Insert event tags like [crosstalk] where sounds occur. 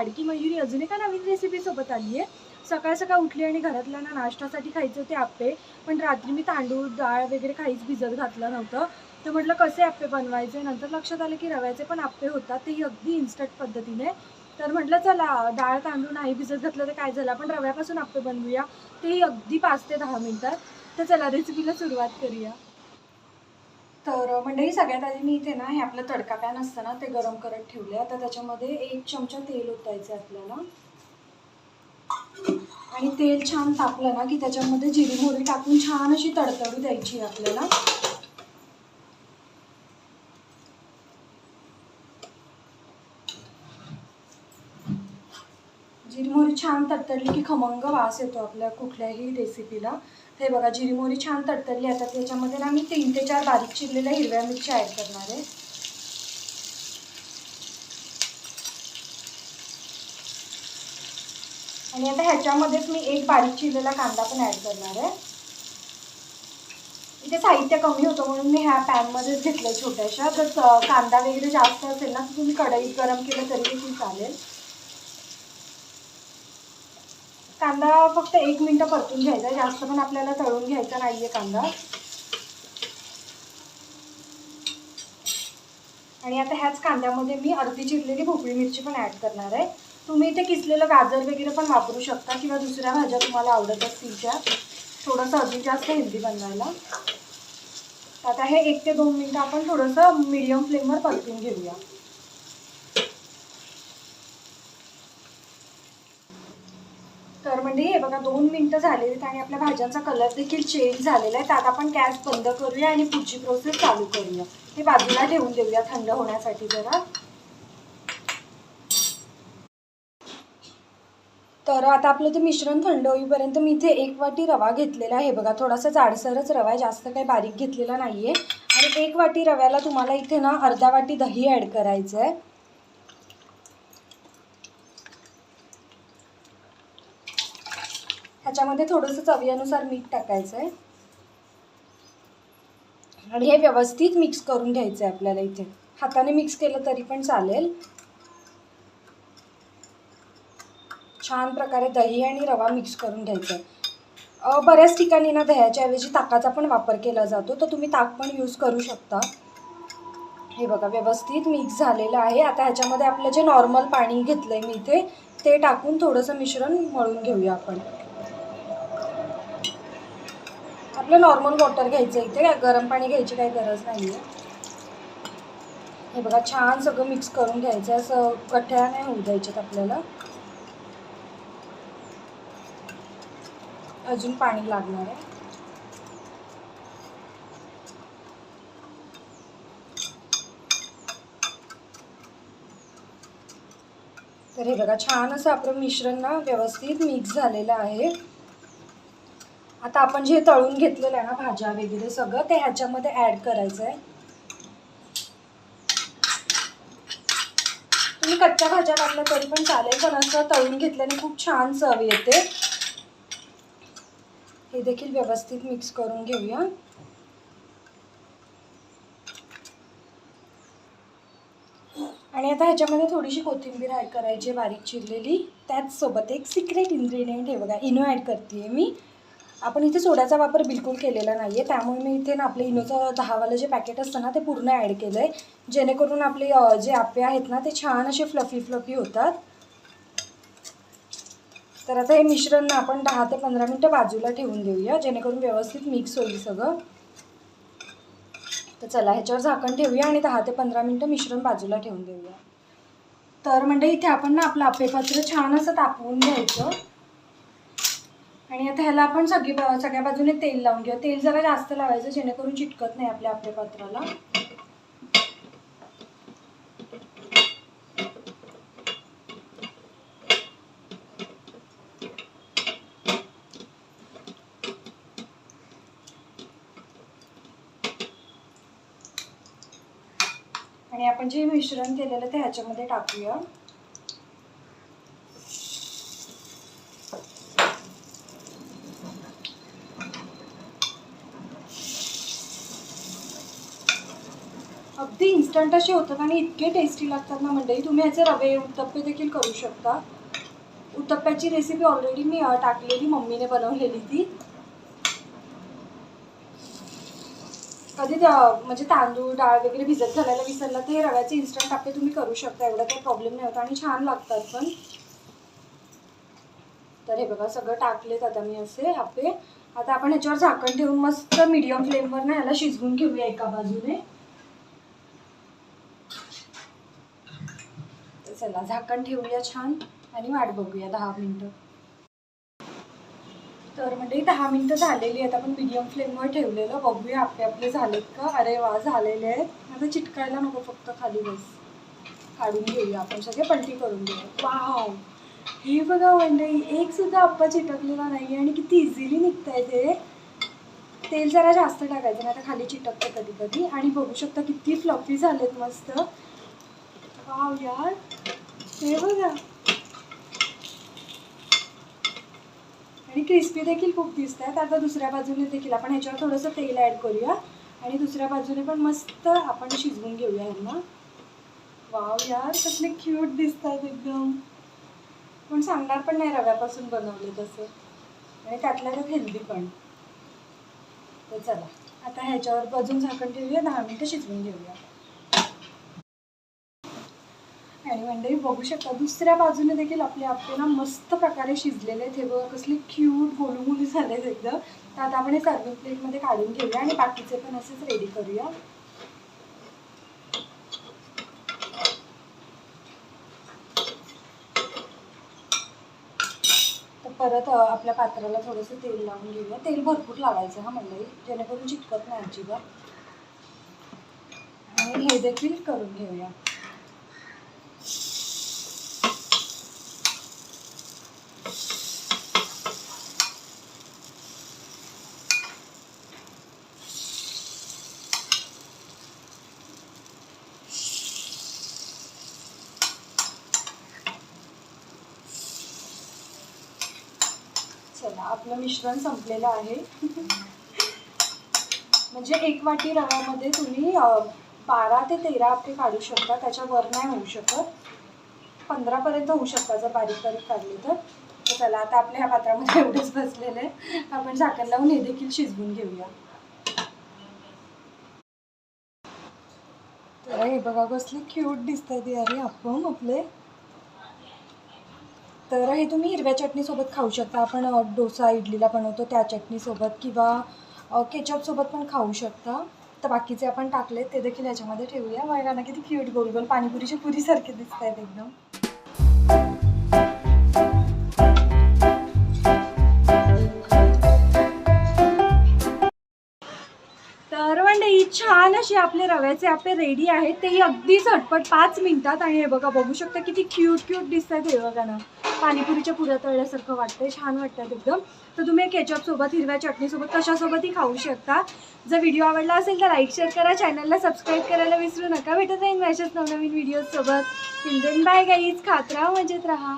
लाडकी मयुरी अजून एका नवीन रेसिपीसोबत आली आहे. सकाळ सकाळ उठली आणि घरातल्यांना नाश्त्यासाठी खायचे होते आप्पे. पण रात्री मी तांदूळ डाळ वगैरे काहीच भिजत घातलं नव्हतं. तर म्हटलं कसे आप्पे बनवायचे? नंतर लक्षात आलं की रव्याचे पण आप्पे होतात. तेही अगदी इन्स्टंट पद्धतीने. तर म्हटलं चला डाळ तांदूळ नाही भिजत घातलं तर काय झालं? आपण रव्यापासून आप्पे बनवूया. तेही अगदी पाच ते दहा मिनिटात. तर चला रेसिपीला सुरुवात करूया. तर मंडळी सगळ्यात आधी मी इथे ना हे आपलं तडका पॅन असतं ना ते गरम करत ठेवले आता त्याच्यामध्ये एक चमचा तेल ओतायचं आपल्याला. आणि तेल छान तापलं ना की त्याच्यामध्ये जिरी मोरी टाकून छान अशी तडतडू द्यायची आपल्याला. जिरी मोरी छान तडतडली की खमंग वास येतो आपल्या कुठल्याही रेसिपीला हे बघा जिरी मोहरी छान तडतडली. आता त्याच्यामध्ये ना मी तीन ते चार बारीक चिरलेल्या हिरव्या मिरच्या ॲड करणार आहे. आणि आता ह्याच्यामध्येच मी एक बारीक चिरलेला कांदा पण ॲड करणार आहे. इथे साहित्य कमी होतं म्हणून मी ह्या पॅनमध्येच घेतलं छोट्याशा. तर कांदा वगैरे जास्त असेल ना तुम्ही कढईत गरम केलं तरी देखील चालेल. कांदा फक्त एक मिनटं परतून घ्यायचा आहे. जास्त पण आपल्याला तळून घ्यायचा नाही आहे कांदा. आणि आता ह्याच कांद्यामध्ये मी अर्धी चिरलेली भोपळी मिरची पण ॲड करणार आहे. तुम्ही इथे किसलेलं गाजर वगैरे पण वापरू शकता किंवा दुसऱ्या भाज्या तुम्हाला आवडत असतील त्या. थोडंसं अजून जास्त हेल्दी बनवायला. आता हे एक ते दोन मिनटं आपण थोडंसं मीडियम फ्लेमवर परतून घेऊया. तर म्हणजे हे बघा दोन मिनटं झालेली आहेत आणि आपल्या भाज्यांचा कलर देखील चेंज झालेला आहे. त्यात आपण गॅस बंद करूया आणि पुढची प्रोसेस चालू करूया. हे बाजूला ठेवून देऊया थंड होण्यासाठी जरा. तर आता आपलं ते मिश्रण थंड होईपर्यंत मी इथे एक वाटी रवा घेतलेला आहे. बघा थोडासा जाडसरच रवा आहे. जास्त काही बारीक घेतलेला नाही आहे आणि एक वाटी रव्याला तुम्हाला इथे ना अर्धा वाटी दही ॲड करायचं आहे ह्याच्यामध्ये थोडंसं चवीनुसार मीठ टाकायचं आहे आणि हे व्यवस्थित मिक्स करून घ्यायचं आहे आपल्याला इथे. हाताने मिक्स केलं तरी पण चालेल. छान प्रकारे दही आणि रवा मिक्स करून घ्यायचा आहे बऱ्याच ठिकाणी ना दह्याच्या ऐवजी ताकाचा पण वापर केला जातो तर तुम्ही ताक पण यूज करू शकता. हे बघा व्यवस्थित मिक्स झालेलं आहे. आता ह्याच्यामध्ये आपलं जे नॉर्मल पाणी घेतलं आहे मी इथे ते टाकून थोडंसं मिश्रण मळून घेऊया आपण. आपलं नॉर्मल वॉटर घ्यायचं इथे काय? गरम पाणी घ्यायची काही गरज नाही आहे हे बघा छान सगळं मिक्स करून घ्यायचं असं कठ्या नाही होऊ द्यायच्यात आपल्याला. अजून पाणी लागणार आहे. तर हे बघा छान असं आपलं मिश्रण ना व्यवस्थित मिक्स झालेलं आहे. आता आपण जे तळून घेतलेलं आहे ना भाज्या वगैरे सगळं ते ह्याच्यामध्ये ॲड करायचं आहे तुम्ही कच्च्या भाज्या टाकल्या तरी पण चालेल पण असं तळून घेतल्याने खूप छान चव येते. हे देखील व्यवस्थित मिक्स करून घेऊया. आणि आता ह्याच्यामध्ये थोडीशी कोथिंबीर ॲड करायची आहे बारीक चिरलेली. त्याचसोबत एक सिक्रेट इन्ग्रेडियंट हे बघा इनो ॲड करते मी. आपण इथे सोड्याचा वापर बिलकुल केलेला नाही आहे त्यामुळे मी इथे ना आपले इनोचं दहावालं जे पॅकेट असतं ना ते पूर्ण ॲड केलं आहे जेणेकरून आपले जे आप्पे आहेत ना ते छान असे फ्लफी फ्लफी होतात. तर आता हे मिश्रण ना आपण दहा ते पंधरा मिनटं बाजूला ठेवून देऊया जेणेकरून व्यवस्थित मिक्स होईल सगळं. तर चला ह्याच्यावर झाकण ठेवूया आणि दहा ते पंधरा मिनटं मिश्रण बाजूला ठेवून देऊया. तर म्हणजे इथे आपण ना आपलं आपेपात्र छान असं तापवून घ्यायचं. आणि आता ह्याला आपण सगळी सगळ्या बाजूने तेल लावून घेऊ. तेल जरा जास्त लावायचं जेणेकरून चिटकत नाही आपल्या आपेपात्राला आणि आपण जे मिश्रण केलेलं ते ह्याच्यामध्ये टाकूया अगदी इन्स्टंट असे होतात आणि इतके टेस्टी लागतात ना मंडळी. तुम्ही ह्याचे रवे उत्तप्पे देखील करू शकता. उत्तप्प्याची रेसिपी ऑलरेडी मी टाकलेली मम्मीने बनवलेली ती. कधी म्हणजे तांदूळ डाळ वगैरे भिजत घालायला विसरला तर हे रव्याचे इन्स्टंट आप्पे तुम्ही करू शकता. एवढा काही प्रॉब्लेम नाही होत आणि छान लागतात पण. तर हे बघा सगळं टाकलेत आता मी असे आप्पे आता आपण ह्याच्यावर झाकण ठेवून मस्त मीडियम फ्लेमवर ना ह्याला शिजवून घेऊया एका बाजूने. चला झाकण ठेवूया छान आणि वाट बघूया दहा मिनटं. तर म्हणजे दहा मिनटं झालेली आहेत आपण मीडियम फ्लेमवर ठेवलेलं. बघूया आपले आपले झालेत का? अरे वा झालेले आहेत. आता चिटकायला नको फक्त खाली बस. काढून घेऊया आपण सगळे पलटी करून घेऊया. वाव हे बघा मंडई एक सुद्धा आप्पा चिटकलेला नाही आणि किती इझिली निघतंय ते तेल जरा जास्त टाकायचं नाही आता खाली चिटकतं कधी कधी आणि बघू शकता किती फ्लफी झालेत मस्त. वाव यार हे बघा आणि क्रिस्पी देखील खूप दिसत आहेत आता दुसऱ्या बाजूने देखील आपण ह्याच्यावर थोडंसं तेल ॲड करूया. आणि दुसऱ्या बाजूने पण मस्त आपण शिजवून घेऊया यांना. वाव यार कसले क्यूट दिसत आहेत एकदम. पण सांगणार पण नाही रव्यापासून बनवले तसं. आणि त्यातल्या त्यात हेल्दी पण. तर चला आता ह्याच्यावर बाजून झाकण ठेवूया. दहा मिनटं शिजवून घेऊया. आणि मंडळी बघू शकता दुसऱ्या बाजूने देखील आपले आप्पे ना मस्त प्रकारे शिजलेले आहेत. हे बघा कसले क्यूट झाले आहेत एकदम. तर आता आपण हे सर्विंग प्लेटमध्ये काढून घेऊया आणि बाकीचे पण असेच रेडी करूया. परत आपल्या पात्राला थोडंसं तेल लावून घेऊया. तेल भरपूर लावायचं हा मंडळी. जेणेकरून चिटकत नाही अजिबात. आणि हे देखील करून घेऊया. चला आपलं मिश्रण संपलेलं आहे. [laughs] म्हणजे एक वाटी रव्यामध्ये तुम्ही बारा ते तेरा आपले काढू शकता. त्याच्यावर नाही होऊ शकत. पंधरापर्यंत होऊ शकता जर बारीक बारीक काढले तर. तर चला आता आपल्या ह्या पात्रामध्ये एवढेच बसलेले आहे. आपण झाकण लावून हे देखील शिजवून घेऊया. तर हे बघा कसले क्यूट दिसत आहेत अरे आपण आपले तर हे तुम्ही हिरव्या चटणीसोबत खाऊ शकता. आपण डोसा इडलीला बनवतो त्या चटणीसोबत किंवा केचपसोबत पण खाऊ शकता. तर बाकीचे आपण टाकले ते देखील याच्यामध्ये ठेवूया. बघा किती क्यूट गोल गोल पाणीपुरीच्या पुरीसारखे दिसत आहेत एकदम. तर मंडळी छान असे आपले रव्याचे आपले रेडी आहेत. तेही अगदी झटपट पाच मिनिटात. आणि हे बघा बघू शकता किती क्यूट क्यूट दिसत आहेत हे बघा ना. पाणीपुरीच्या पुऱ्या तळल्यासारखं वाटतंय छान वाटतात एकदम. तर तुम्ही केचपसोबत हिरव्या चटणीसोबत कशासोबतही खाऊ शकता. जर व्हिडिओ आवडला असेल तर लाईक शेअर करा चॅनलला सबस्क्राईब करायला विसरू नका. भेटत राहील अशाच नवनवीन व्हिडिओजसोबत सोबत. बाय गाईज खात राहा मजेत राहा.